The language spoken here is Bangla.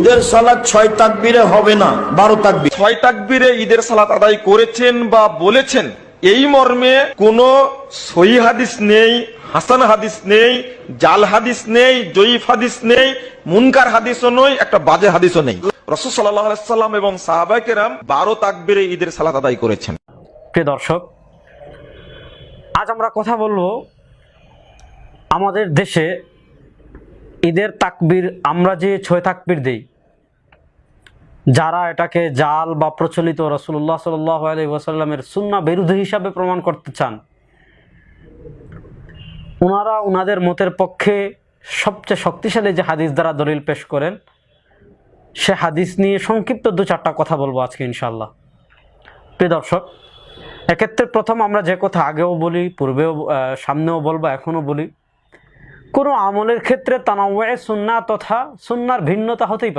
ঈদের সালাদ ছয় তাকবিরে হবে না বারো তাকবির। ছয় তাকবিরে ঈদের সালাত আদায় করেছেন বা বলেছেন এই মর্মে কোনো সহি হাদিস নেই হাসান হাদিস নেই জাল হাদিস নেই জয়ীফ হাদিস নেই মুনকার হাদিসও নয় একটা বাজে হাদিসও নেই। সাল্লাহ সাল্লাম এবং সাহাবাকেরাম বারো তাকবিরে ঈদের সালাত আদায় করেছেন। প্রিয় দর্শক আজ আমরা কথা বলব আমাদের দেশে ঈদের তাকবির আমরা যে ছয় তাকবির দেই যারা এটাকে জাল বা প্রচলিত রসুল্লাহ ওয়াসাল্লামের সুন্না বিরুদ্ধে হিসাবে প্রমাণ করতে চান ওনারা ওনাদের মতের পক্ষে সবচেয়ে শক্তিশালী যে হাদিস দ্বারা দলিল পেশ করেন, সে হাদিস নিয়ে সংক্ষিপ্ত দু চারটা কথা বলব আজকে ইনশাল্লাহ প্রিয় দর্শক, এক্ষেত্রে প্রথম আমরা যে কথা আগেও বলি, পূর্বেও সামনেও বলব, এখনও বলি। কোনো আমলের ক্ষেত্রে তানাওয়ে সুন্না তথা সুন্নার ভিন্নতা হতেই পারে।